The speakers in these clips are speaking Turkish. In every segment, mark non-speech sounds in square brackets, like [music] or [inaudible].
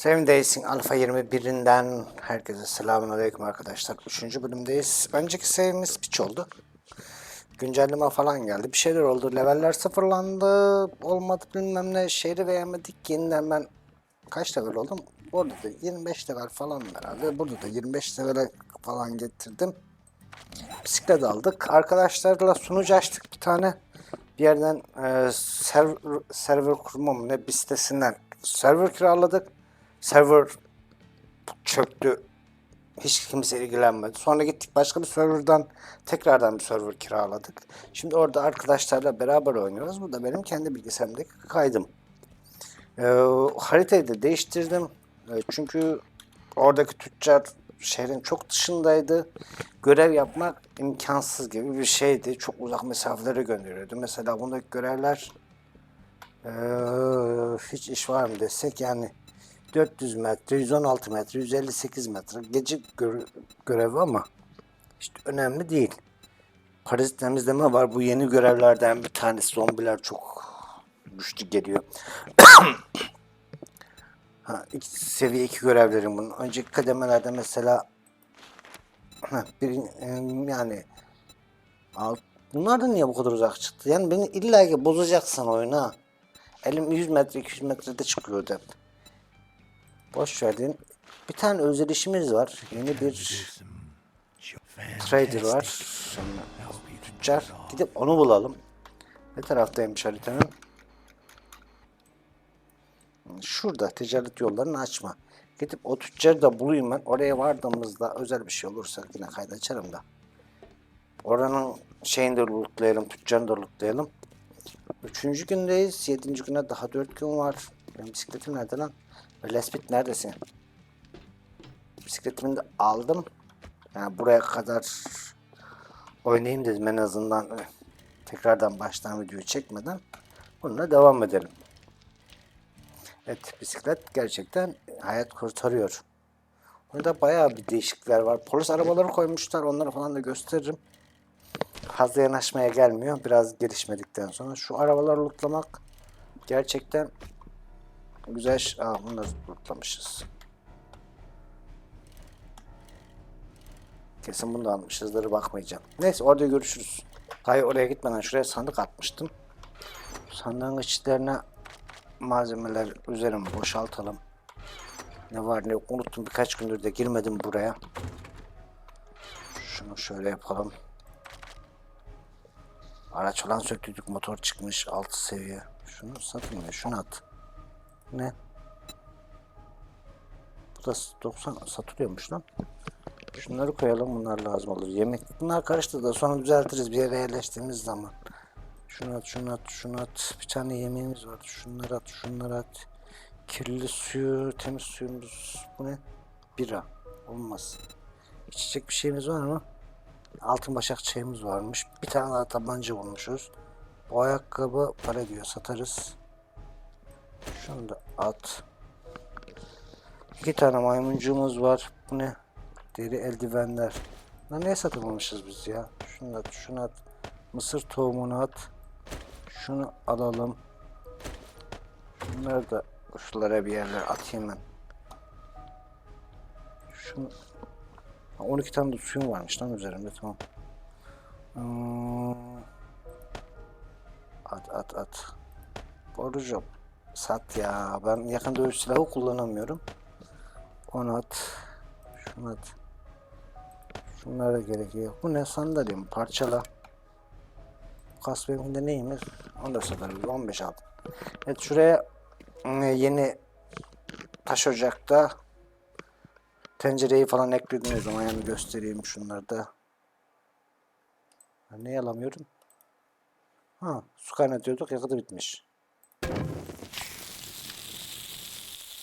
Seven Days'in Alpha 21'inden herkese selamun aleyküm arkadaşlar. Üçüncü bölümdeyiz. Önceki serimiz piç oldu. Güncelleme falan geldi. Bir şeyler oldu. Leveller sıfırlandı. Olmadı bilmem ne. Şehri beğenmedik. Yeniden ben kaç level oldum? Burada da 25 level falan herhalde. Burada da 25 level falan getirdim. Bisiklet aldık. Arkadaşlarla sunucu açtık bir tane. Bir yerden e, server, server kurma ne bir sitesinden server kiraladık. Server çöktü. Hiç kimse ilgilenmedi. Sonra gittik başka bir serverdan tekrardan bir server kiraladık. Şimdi orada arkadaşlarla beraber oynuyoruz. Bu da benim kendi bilgisayarımdaki kaydım. Ee, haritayı da değiştirdim. Ee, çünkü oradaki tüccar şehrin çok dışındaydı. Görev yapmak imkansız gibi bir şeydi. Çok uzak mesafelere gönderiyordu. Mesela bundaki görevler ee, hiç iş var mı desek yani 400 metre, 116 metre, 158 metre gece gö- görevi ama işte önemli değil. Parazit temizleme var. Bu yeni görevlerden bir tanesi. Zombiler çok güçlü geliyor. [coughs] ha, iki, seviye 2 görevlerim bunun. Önceki kademelerde mesela bir, yani alt, bunlar da niye bu kadar uzak çıktı? Yani beni illa ki bozacaksın oyuna. Elim 100 metre 200 metrede çıkıyordu. Boş verdin. Bir tane özel işimiz var. Yeni bir trader var. Tüccar. Gidip onu bulalım. Ne taraftaymış haritanın? Şurada ticaret yollarını açma. Gidip o tüccarı da bulayım ben. Oraya vardığımızda özel bir şey olursa yine kayda açarım da. Oranın şeyini de lootlayalım, tüccarını da lootlayalım. Üçüncü gündeyiz. Yedinci güne daha dört gün var. Benim bisikletim nerede lan? Lespit neredesin? Bisikletimi de aldım. Yani buraya kadar oynayayım dedim en azından. eh, Tekrardan baştan videoyu çekmeden. Bununla devam edelim. Evet bisiklet gerçekten hayat kurtarıyor. Burada bayağı bir değişiklikler var. Polis arabaları koymuşlar. Onları falan da gösteririm. Fazla yanaşmaya gelmiyor. Biraz gelişmedikten sonra. Şu arabaları lootlamak gerçekten güzel. Aa bunları lootlamışız. Kesin bunu da almışızdır. Bakmayacağım. Neyse orada görüşürüz. Hayır oraya gitmeden şuraya sandık atmıştım. Sandığın içlerine malzemeler üzerine boşaltalım. Ne var ne yok unuttum birkaç gündür de girmedim buraya. Şunu şöyle yapalım. Araç falan söktük motor çıkmış 6 seviye. Şunu satayım ya şunu at. Ne? Bu da 90 satılıyormuş lan. Şunları koyalım bunlar lazım olur. Yemek bunlar karıştı da sonra düzeltiriz bir yere yerleştiğimiz zaman. Şunu at, şunu at, şunu at. Bir tane yemeğimiz var. Şunları at, şunları at. Kirli suyu, temiz suyumuz. Bu ne? Bira. Olmaz. İçecek bir şeyimiz var mı? Altın başak çayımız varmış. Bir tane daha tabanca bulmuşuz. Bu ayakkabı para diyor. Satarız. Şunu da at. İki tane maymuncuğumuz var. Bu ne? Deri eldivenler. Lan neye satılmamışız biz ya? Şunu at, şunu at. Mısır tohumunu at. Şunu alalım. Şunları da şuralara bir yerler atayım ben. Şunu... Ha, 12 tane de suyum varmış lan üzerimde tamam. Hmm. At at at. Borucu. Sat ya. Ben yakın dövüş silahı kullanamıyorum. Onu at. Şunu at. Şunlara gerek yok. Bu ne sandalye? Parçala. Kas benimkinde neyimiz? Onu da satarız. 15 aldım. Evet şuraya mm, yeni taş ocakta tencereyi falan ekledim o zaman yani göstereyim şunları da. Ne alamıyorum? Ha, su kaynatıyorduk yakıtı bitmiş.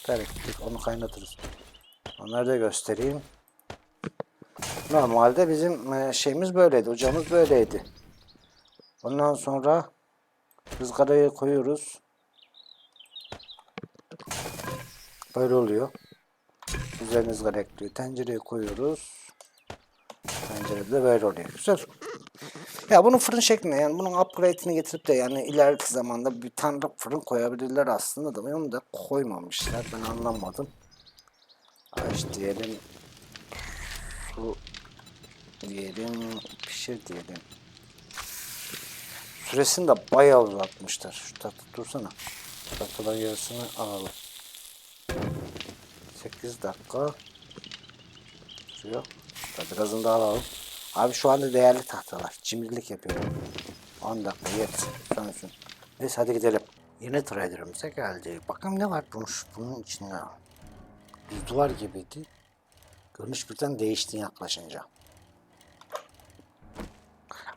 Elektrik onu kaynatırız. Onları da göstereyim. Normalde bizim e, şeyimiz böyleydi. Ocağımız böyleydi. Ondan sonra ızgarayı koyuyoruz. Böyle oluyor. Üzerine ızgara ekliyor. Tencereye koyuyoruz. Tencerede de böyle oluyor. Güzel. Ya bunun fırın şeklinde yani bunun upgrade'ini getirip de yani ileriki zamanda bir tane fırın koyabilirler aslında da onu da koymamışlar. Ben anlamadım. Haş diyelim. Su diyelim. Pişir diyelim. Süresini de bayağı uzatmışlar. Şu tatlı dursana. Tahtadan yarısını alalım. 8 dakika sürüyor. Birazını da alalım. Abi şu anda değerli tahtalar. Cimrilik yapıyorum. 10 dakika yet. Sönsün. Neyse hadi gidelim. Yine trader'ımıza geldi. Bakalım ne var bunun, bunun içinde. Bir duvar gibiydi. Görünüş birden değişti yaklaşınca.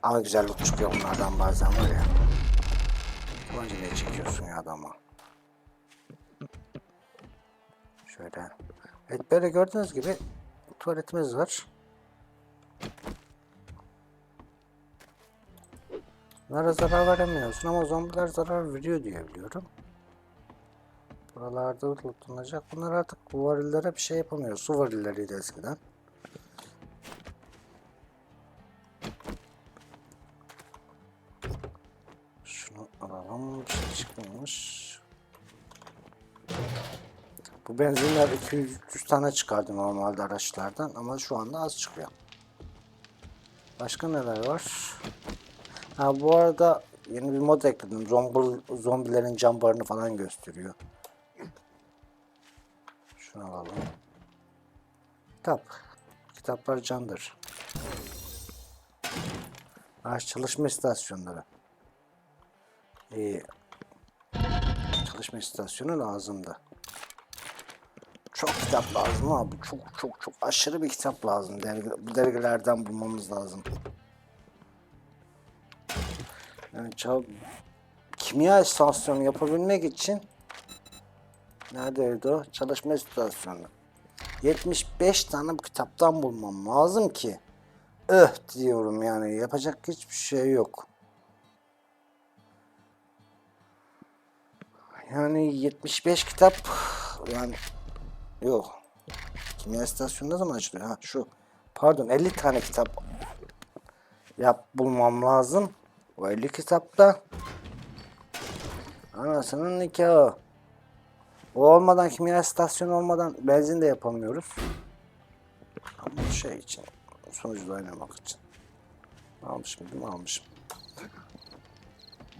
Ama güzel loot çıkıyor bunlardan bazen var ya. Önce ne çekiyorsun ya adama? Şöyle. Evet böyle gördüğünüz gibi tuvaletimiz var. Bunlara zarar veremiyorsun ama zombiler zarar veriyor diye biliyorum. Buralarda lootlanacak. Bunlar artık bu varillere bir şey yapamıyor. Su varilleriydi eskiden. Şunu alalım. Bir şey çıkmamış. Bu benzinler 200-300 tane çıkardı normalde araçlardan ama şu anda az çıkıyor. Başka neler var? Ha bu arada yeni bir mod ekledim. Zombi, zombilerin cam barını falan gösteriyor. Şunu alalım. Kitap. Kitaplar candır. Ağaç çalışma istasyonları. İyi. Çalışma istasyonu lazımdı. Çok kitap lazım abi. Çok çok çok aşırı bir kitap lazım. Dergi, bu dergilerden bulmamız lazım. Yani çab kimya istasyonu yapabilmek için neredeydi o? Çalışma istasyonu. 75 tane kitaptan bulmam lazım ki. Öh diyorum yani yapacak hiçbir şey yok. Yani 75 kitap yani yok. Kimya istasyonu ne zaman açılıyor? Ha şu. Pardon 50 tane kitap yap bulmam lazım. 50 kitapta anasının nikahı. O olmadan kimya istasyonu olmadan benzin de yapamıyoruz. Ama şey için sonucu oynamak için. Almışım değil mi? Almışım.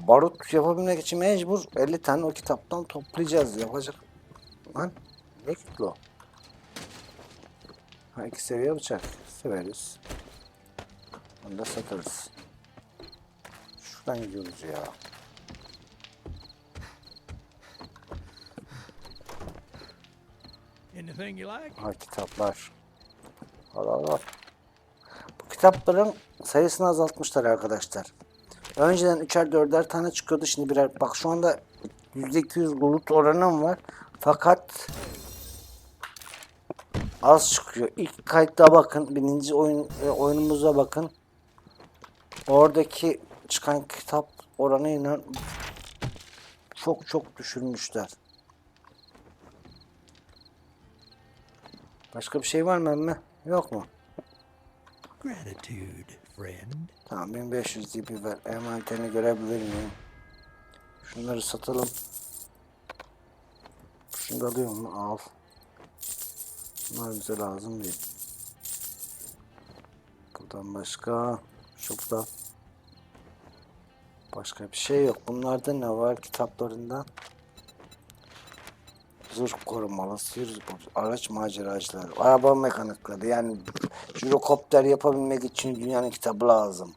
Barut yapabilmek için mecbur 50 tane o kitaptan toplayacağız. Yapacak. Lan ne kitli o? Ha iki seviye bıçak. Severiz. Onu da satarız. Şuradan gidiyoruz ya. Anything you like? Ha kitaplar. Al al al. Bu kitapların sayısını azaltmışlar arkadaşlar. Önceden üçer dörder tane çıkıyordu şimdi birer. Bak şu anda %200 bulut oranım var. Fakat az çıkıyor. İlk kayıtta bakın. Birinci oyun e, oyunumuza bakın. Oradaki çıkan kitap oranıyla çok çok düşürmüşler. Başka bir şey var mı emme? Yok mu? Gratitude, friend. Tamam 1500 DP ver. Envanterini görebilir miyim? Şunları satalım. Şunu da alıyor mu? Al. Bunlar bize lazım değil. Buradan başka. Şurada. Başka bir şey yok. Bunlarda ne var kitaplarından? Zırh korumalı, sır, araç maceracıları, araba mekanikleri yani jurokopter yapabilmek için dünyanın kitabı lazım.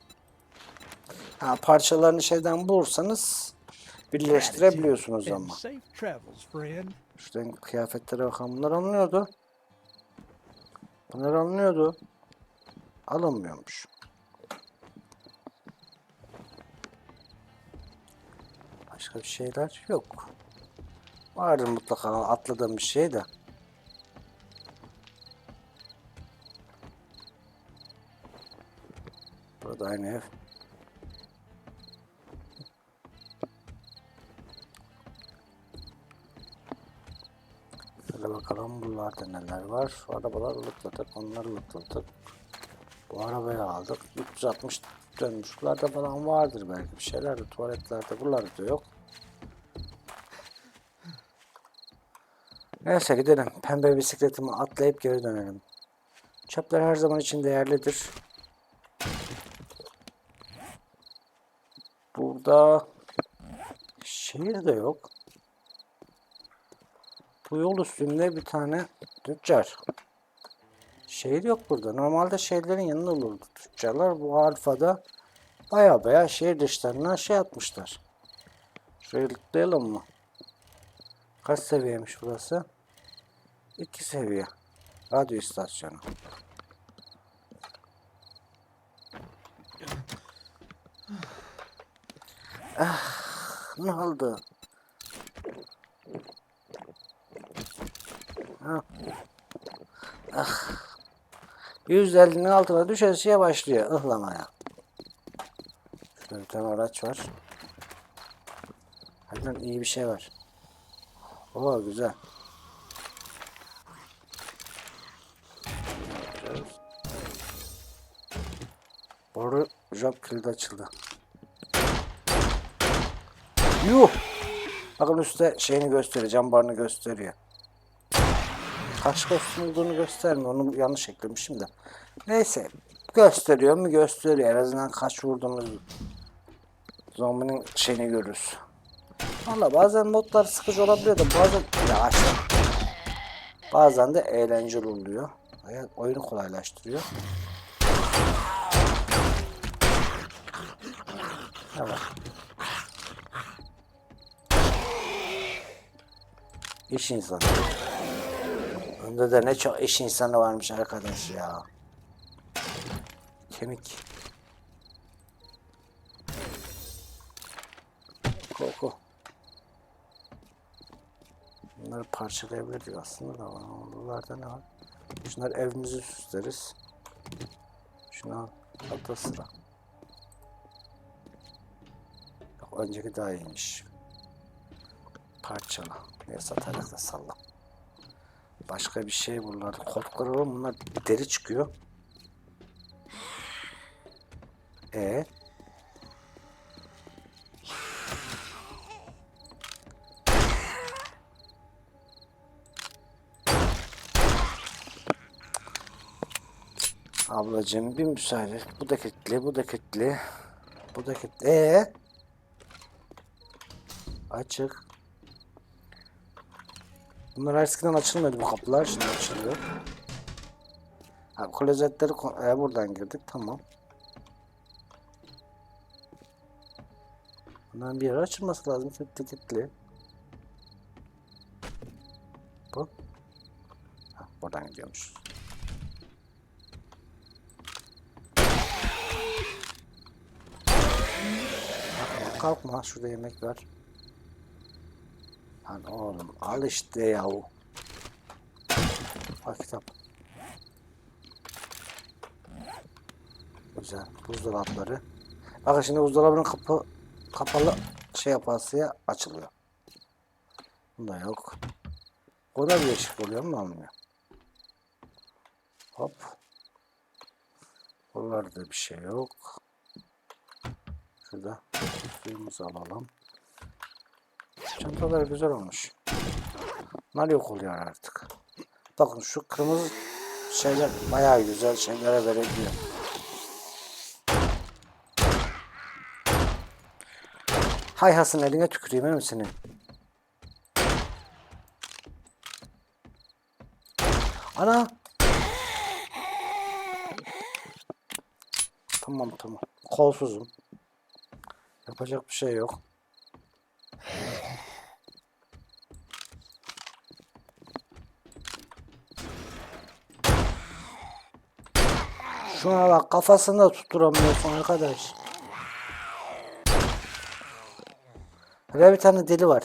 Ha, parçalarını şeyden bulursanız birleştirebiliyorsunuz ama. Şuradan kıyafetlere bakalım. Bunlar alınıyordu. Bunlar alınıyordu. Alınmıyormuş. Başka bir şeyler yok. Vardır mutlaka atladığım bir şey de. Burada aynı ev. Şöyle bakalım buralarda neler var. Şu arabalar ılıkladık, onları ılıkladık. Bu arabayı aldık. 360 dönmüşlerde falan vardır belki bir şeyler de tuvaletlerde buralarda yok. Neyse gidelim. Pembe bisikletimi atlayıp geri dönelim. Çöpler her zaman için değerlidir. Burada şehir de yok. Bu yol üstünde bir tane tüccar. Şehir yok burada. Normalde şehirlerin yanında olurdu tüccarlar. Bu alfada baya baya şehir dışlarına şey atmışlar. Şurayı tıklayalım mı? Kaç seviyemiş burası? İki seviye. Radyo istasyonu. Ah, ne oldu? Ha. Ah. 150'nin altına düşesiye başlıyor ıhlamaya. Şurada araç var. Harbiden iyi bir şey var. Oo güzel. Boru job kilidi açıldı. Yuh! Bakın üstte şeyini gösteriyor, cam barını gösteriyor. Kaç kostüm olduğunu göstermiyor. Onu yanlış eklemişim de. Neyse. Gösteriyor mu? Gösteriyor. En azından kaç vurduğumuz zombinin şeyini görürüz. Valla bazen modlar sıkıcı olabiliyor da bazen yavaş. Bazen de eğlenceli oluyor. Oyunu kolaylaştırıyor. Evet. İş insanı. Önde de ne çok iş insanı varmış arkadaş ya. Kemik. Koku. Bunları parçalayabilirdik aslında da bunlarda ne var? Şunlar evimizi süsleriz. Şunu al. Altta sıra. Yok, önceki daha iyiymiş. Parçala. Ne satarak da salla. Başka bir şey buralarda. Koltukları var bunlar deri çıkıyor. E Ablacığım bir müsaade. Bu da kilitli, bu da kilitli. Bu da kilitli. Ee? Açık. Bunlar eskiden açılmıyordu bu kapılar. Şimdi açılıyor. Ha, klozetleri e, buradan girdik. Tamam. Bunların bir yere açılması lazım. Kilitli kilitli. Bu. Ha, buradan gidiyormuş. Kalkma. Şurada yemek var. Lan oğlum al işte yahu. Bak kitap. Güzel. Buzdolapları. Bakın şimdi buzdolabının kapı kapalı şey yapasıya açılıyor. Bunda yok. O da bir değişik oluyor mu olmuyor? Hop. Buralarda bir şey yok. Şurada suyumuzu alalım. Çantalar güzel olmuş. Bunlar yok oluyor artık. Bakın şu kırmızı şeyler bayağı güzel şeylere verebiliyor. Hay Hasan eline tüküreyim mi senin? Ana! Tamam tamam. Kolsuzum. Yapacak bir şey yok. Şuna bak kafasını da tutturamıyorsun arkadaş. Hele bir tane deli var.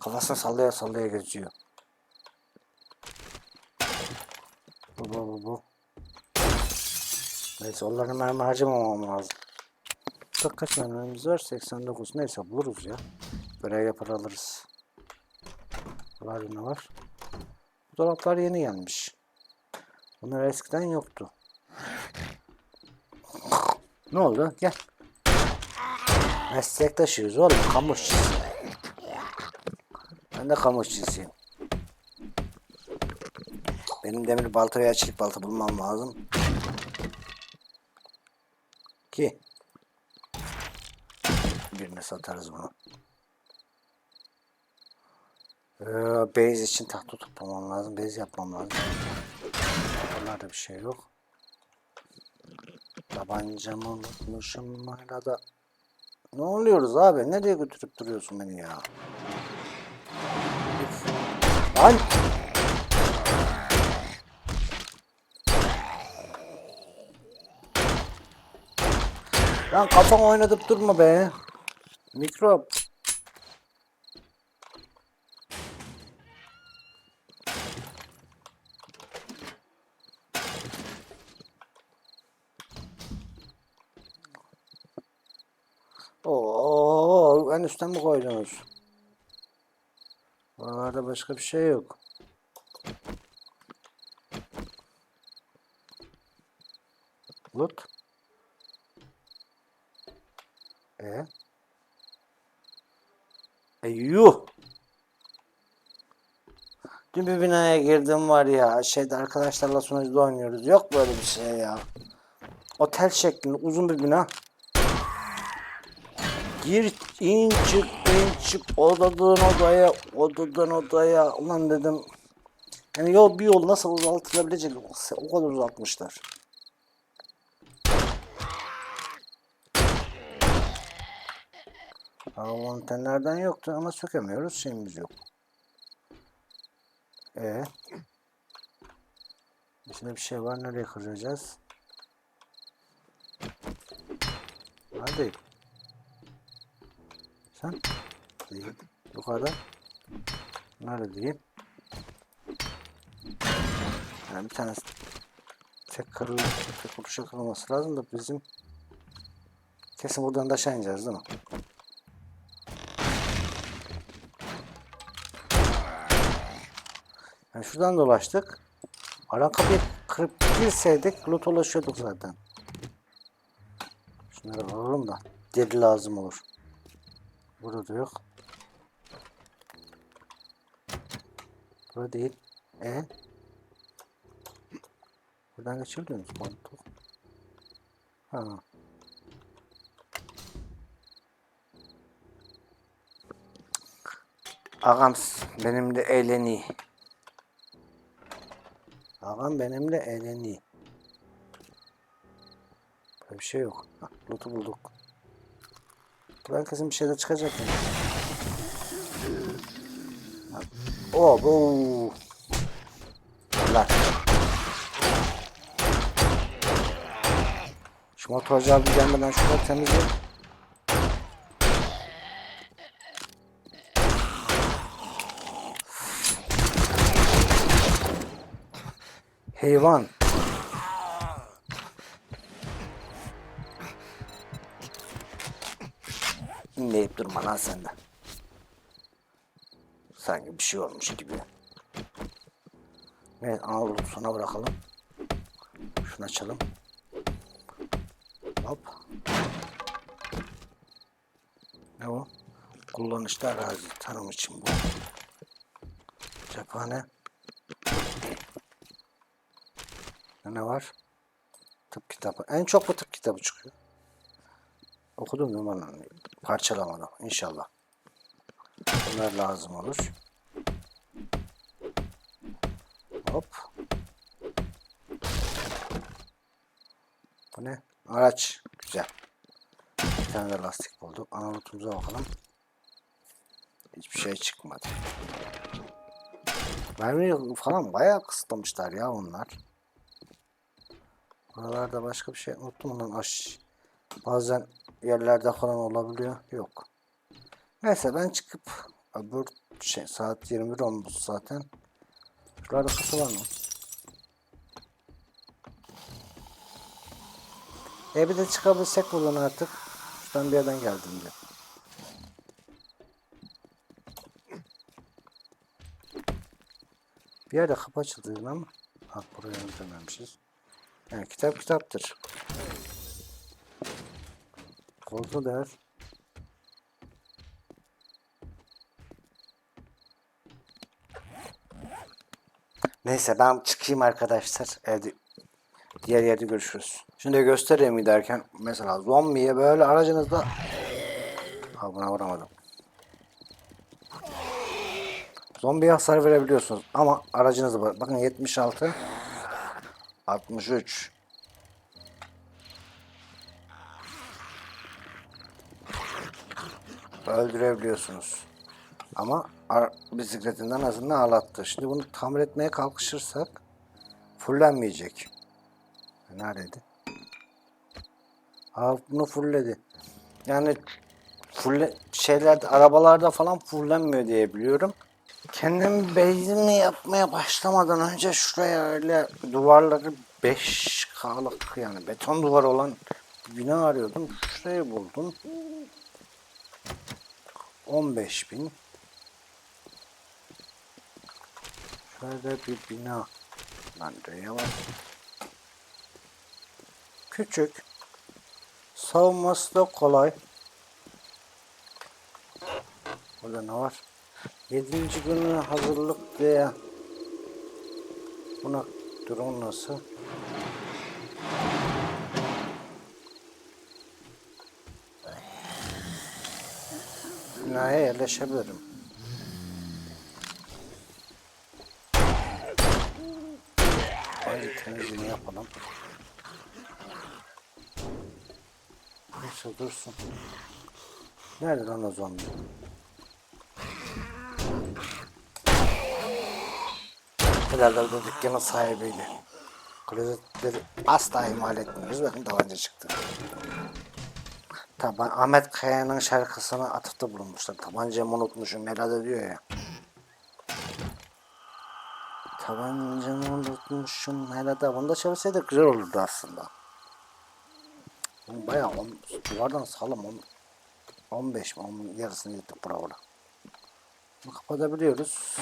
Kafasını sallaya sallaya geziyor. Bu bu bu bu. Neyse onların mermi harcamamam lazım. Bak kaç mermimiz var? 89. Neyse buluruz ya. Görev yapar alırız. Var ne var? Bu dolaplar yeni gelmiş. Bunlar eskiden yoktu. Ne oldu? Gel. Meslektaşıyız oğlum. İşçisi. Ben de kamu işçisiyim. Benim demir balta veya çelik balta bulmam lazım. Ki birine satarız bunu. Ee, base için tahta toplamam lazım. Base yapmam lazım. Bunlarda bir şey yok. Tabancamı unutmuşum hala. Ne oluyoruz abi? Nereye götürüp duruyorsun beni ya? Lan! Lan kafam oynatıp durma be. Mikrop. Üstten mi koydunuz? Buralarda başka bir şey yok. Loot. E? E yuh! Dün bir binaya girdim var ya şeyde arkadaşlarla sunucuda oynuyoruz. Yok böyle bir şey ya. Otel şeklinde uzun bir bina. Gir in çık in çık odadan odaya odadan odaya ulan dedim. Yani yol bir yol nasıl uzatılabilecek o kadar uzatmışlar. Hava antenlerden yoktu ama sökemiyoruz şeyimiz yok. E İçinde bir şey var nereye kıracağız? Hadi. Sen? Değil. Yukarıda. Nerede diyeyim? Yani bir tanesi tek kırıl, tek kuruşa kırılması lazım da bizim kesin buradan da aşağı ineceğiz değil mi? Yani şuradan dolaştık. Aran kapıyı kırıp girseydik loot ulaşıyorduk zaten. Şunları alalım da deri lazım olur. Burada da yok. Burada değil. E? Buradan geçebiliyor musun? Mantık. Ha. Ağam benimle eğleni. Ağam benimle eğleni. Böyle bir şey yok. Ha, loot'u bulduk. Buradan kesin bir şeyler çıkacak yani. Oh bu. Lan. Şu motorcu abi gelmeden şurada temizle. Hayvan. İnleyip durma lan sen de. Sanki bir şey olmuş gibi. Evet Anadolu sona bırakalım. Şunu açalım. Hop. Ne o? Kullanışlı arazi tanım için bu. Cephane. Ne var? Tıp kitabı. En çok bu tıp kitabı çıkıyor. Okudum değil Parçalamadım. İnşallah. Bunlar lazım olur. Hop. Bu ne? Araç. Güzel. Bir tane de lastik bulduk. Analotumuza bakalım. Hiçbir şey çıkmadı. Mermi falan bayağı kısıtlamışlar ya onlar. Buralarda başka bir şey unuttum ondan aş. Bazen yerlerde falan olabiliyor. Yok. Neyse ben çıkıp öbür şey saat 21 olmuş zaten. Şurada kasa var mı? E bir de çıkabilsek buradan artık. Şuradan bir yerden geldim diye. Bir yerde kapı açıldı ama. Ha buraya dememişiz. Yani kitap kitaptır. Koltuğu der. Neyse ben çıkayım arkadaşlar. Evde diğer yerde görüşürüz. Şimdi göstereyim giderken mesela zombiye böyle aracınızda ha buna vuramadım. Zombiye hasar verebiliyorsunuz ama aracınızı bak- bakın 76 63 öldürebiliyorsunuz. Ama ar- bisikletinden azından ağlattı. Şimdi bunu tamir etmeye kalkışırsak fullenmeyecek. Neredeydi? Aa bunu fulledi. Yani fulle şeylerde arabalarda falan fullenmiyor diye biliyorum. Kendim bezimi yapmaya başlamadan önce şuraya öyle duvarları 5K'lık yani beton duvar olan bir bina arıyordum. Şurayı buldum. 15 bin. Şöyle bir bina. Lan yavaş. Küçük. Savunması da kolay. Burada ne var? Yedinci günü hazırlık diye. Buna durum nasıl? Binaya yerleşebilirim. Hadi temizliğini yapalım. Neyse dursun. Nerede lan o zombi? Herhalde bu dükkanın sahibiydi. Klozetleri asla ihmal etmiyoruz. Bakın tabanca çıktı. Taban Ahmet Kaya'nın şarkısına atıfta bulunmuşlar. Tabancamı unutmuşum herhalde diyor ya. Tabancamı unutmuşum herhalde. Bunu da çevirseydik güzel olurdu aslında. Bayağı on, duvardan sağlam on, 15 mi? Onun yarısını yırttık bravo. Bunu kapatabiliyoruz.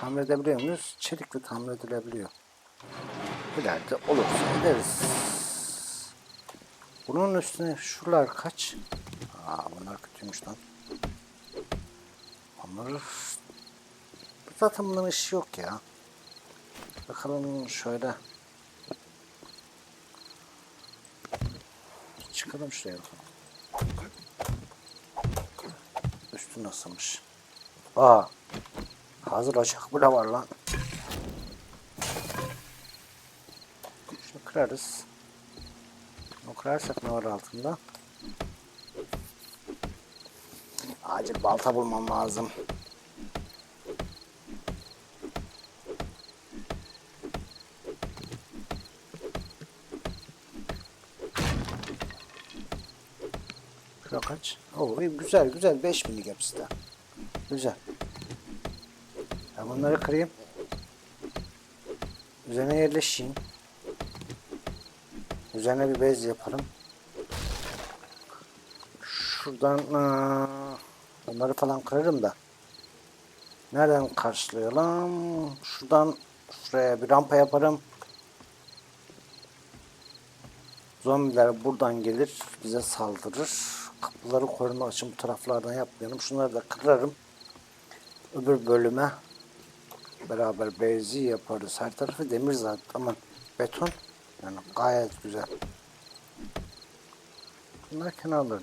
Tamir edebiliyor muyuz? Çelikle tamir edilebiliyor. İleride olursa ederiz. Bunun üstüne şuralar kaç? Aa bunlar kötüymüş lan. Onları zaten bunların işi yok ya. Bakalım şöyle. Çıkalım şuraya bakalım. Üstü nasılmış? Aa. Hazır açık bile var lan. Şunu kırarız. Bunu kırarsak ne var altında? Acil balta bulmam lazım. Şura kaç? Oo, güzel güzel 5 minik hepsi de. Güzel. Ben bunları kırayım. Üzerine yerleşeyim. Üzerine bir bez yaparım. Şuradan aa, bunları falan kırarım da. Nereden karşılayalım? Şuradan şuraya bir rampa yaparım. Zombiler buradan gelir, bize saldırır. Kapıları koruma için bu taraflardan yapmayalım. Şunları da kırarım. Öbür bölüme beraber bezi yaparız. Her tarafı demir zaten ama beton yani gayet güzel. Bunlar kenarları.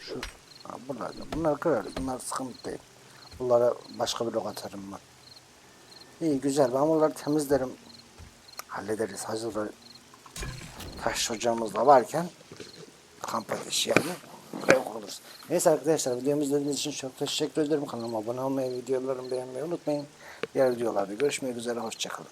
Şu ha, bunlar da. Bunları kırarız. Bunlar sıkıntı değil. Bunlara başka bir lok atarım ben. İyi güzel. Ben bunları temizlerim. Hallederiz. Hazır taş hocamız da varken kamp ateşi yani yok oluruz. Neyse arkadaşlar videomu izlediğiniz için çok teşekkür ederim. Kanalıma abone olmayı, videolarımı beğenmeyi unutmayın. Diğer videolarda görüşmek üzere. Hoşçakalın.